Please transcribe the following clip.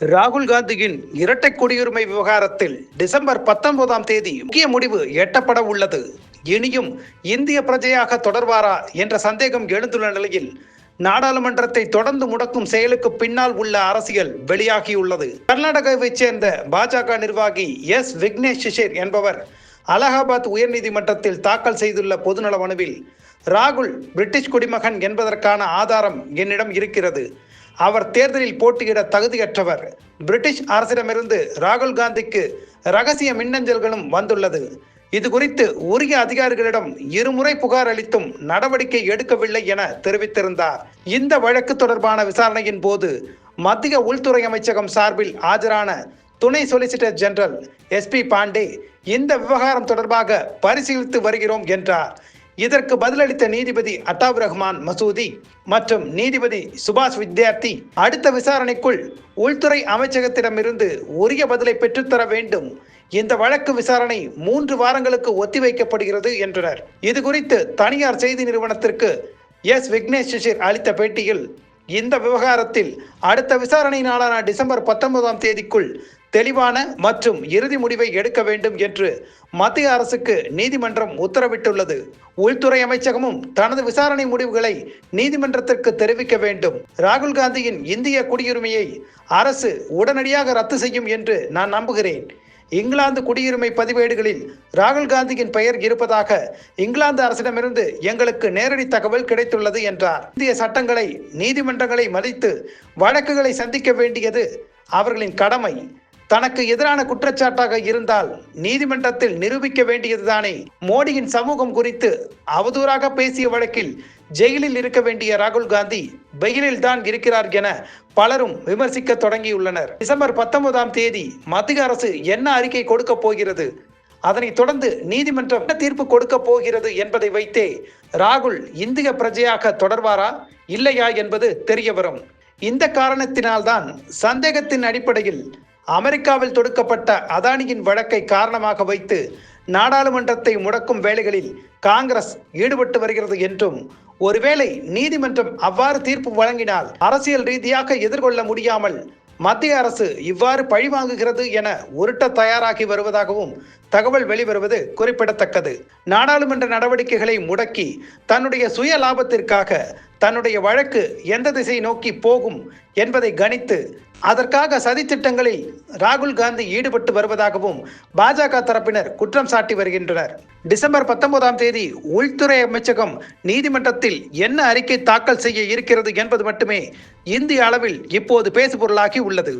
ராகுல் காந்தியின் இரட்டை குடியுரிமை விவகாரத்தில் டிசம்பர் பத்தொன்பதாம் தேதி முக்கிய முடிவு எட்டப்பட உள்ளது. இனியும் இந்திய பிரஜையாக தொடர்வாரா என்ற சந்தேகம் எழுந்துள்ள நிலையில் நாடாளுமன்றத்தை தொடர்ந்து முடக்கும் செயலுக்கு பின்னால் உள்ள அரசியல் வெளியாகியுள்ளது. கர்நாடகாவைச் சேர்ந்த பாஜக நிர்வாகி எஸ். விக்னேஷ் சிஷேர் என்பவர் அலகாபாத் உயர்நீதிமன்றத்தில் தாக்கல் செய்துள்ள பொதுநல மனுவில் ராகுல் பிரிட்டிஷ் குடிமகன் என்பதற்கான ஆதாரம் என்னிடம் இருக்கிறது. அவர் தேர்தலில் போட்டியிட தகுதியற்றவர். பிரிட்டிஷ் அரசிடமிருந்து ராகுல் காந்திக்கு ரகசிய மின்னஞ்சல்களும் வந்துள்ளது. இது குறித்து உரிய அதிகாரிகளிடம் இருமுறை புகார் அளித்தும் நடவடிக்கை எடுக்கவில்லை என தெரிவித்திருந்தார். இந்த வழக்கு தொடர்பான விசாரணையின் போது மத்திய உள்துறை அமைச்சகம் சார்பில் ஆஜரான துணை சொலிசிட்டர் ஜெனரல் எஸ்பி பாண்டே இந்த விவகாரம் தொடர்பாக பரிசீலித்து வருகிறோம் என்றார். இதற்கு பதிலளித்த நீதிபதி அட்டாப் ரஹ்மான் மசூதி மற்றும் நீதிபதி சுபாஷ் வித்யார்த்தி அடுத்த விசாரணைக்குள் உள்துறை அமைச்சகத்திடமிருந்து உரிய பதிலை பெற்றுத்தர வேண்டும். இந்த வழக்கு விசாரணை மூன்று வாரங்களுக்கு ஒத்திவைக்கப்படுகிறது என்றனர். இது குறித்து தனியார் செய்தி நிறுவனத்திற்கு எஸ். விக்னேஷ் சிஷிர் அளித்த பேட்டியில் இந்த விவகாரத்தில் அடுத்த விசாரணை நாளான டிசம்பர் பத்தொன்பதாம் தேதிக்குள் தெளிவான மற்றும் இறுதி முடிவை எடுக்க வேண்டும் என்று மத்திய அரசுக்கு நீதிமன்றம் உத்தரவிட்டுள்ளது. உள்துறை அமைச்சகமும் தனது விசாரணை முடிவுகளை நீதிமன்றத்திற்கு தெரிவிக்க வேண்டும். ராகுல் காந்தியின் இந்திய குடியுரிமையை அரசு உடனடியாக ரத்து செய்யும் என்று நான் நம்புகிறேன். இங்கிலாந்து குடியுரிமை பதிவேடுகளில் ராகுல் காந்தியின் பெயர் இருப்பதாக இங்கிலாந்து அரசிடமிருந்து எங்களுக்கு நேரடி தகவல் கிடைத்துள்ளது என்றார். இந்திய சட்டங்களை நீதிமன்றங்களை மதித்து வழக்குகளை சந்திக்க வேண்டியது அவர்களின் கடமை. தனக்கு எதிரான குற்றச்சாட்டாக இருந்தால் நீதிமன்றத்தில் நிரூபிக்க வேண்டியதுதானே? மோடியின் சமூகம் குறித்து அவதூறாக பேசிய வழக்கில் ஜெயிலில் இருக்க வேண்டிய ராகுல் காந்தி வெயிலில் தான் இருக்கிறார் என பலரும் விமர்சிக்க தொடங்கியுள்ளனர். டிசம்பர் பத்தொன்பதாம் தேதி மத்திய அரசு என்ன அறிக்கை கொடுக்க போகிறது? அதனை தொடர்ந்து நீதிமன்றம் என்ன தீர்ப்பு கொடுக்க போகிறது என்பதை வைத்தே ராகுல் இந்திய பிரஜையாக தொடர்வாரா இல்லையா என்பது தெரிய வரும் இந்த காரணத்தினால்தான் சந்தேகத்தின் அடிப்படையில் அமெரிக்காவில் தொடுக்கப்பட்ட அதானியின் வழக்கை காரணமாக வைத்து நாடாளுமன்றத்தை முடக்கும் வேலைகளில் காங்கிரஸ் ஈடுபட்டு வருகிறது என்றும் ஒருவேளை நீதிமன்றம் அவ்வாறு தீர்ப்பு வழங்கினால் அரசியல் ரீதியாக எதிர்கொள்ள முடியாமல் மத்திய அரசு இவ்வாறு பழிவாங்குகிறது என உருட்ட தயாராகி வருவதாகவும் தகவல் வெளிவருவது குறிப்பிடத்தக்கது. நாடாளுமன்ற நடவடிக்கைகளை முடக்கி தன்னுடைய சுய லாபத்திற்காக தன்னுடைய வழக்கு எந்த திசை நோக்கி போகும் என்பதை கணித்து அதற்காக சதித்திட்டங்களில் ராகுல் காந்தி ஈடுபட்டு வருவதாகவும் பாஜக தரப்பினர் குற்றம் சாட்டி வருகின்றனர். டிசம்பர் பத்தொன்பதாம் தேதி உள்துறை அமைச்சகம் நீதிமன்றத்தில் என்ன அறிக்கை தாக்கல் செய்ய இருக்கிறது என்பது மட்டுமே இந்திய அளவில் இப்போது பேசுபொருளாகி உள்ளது.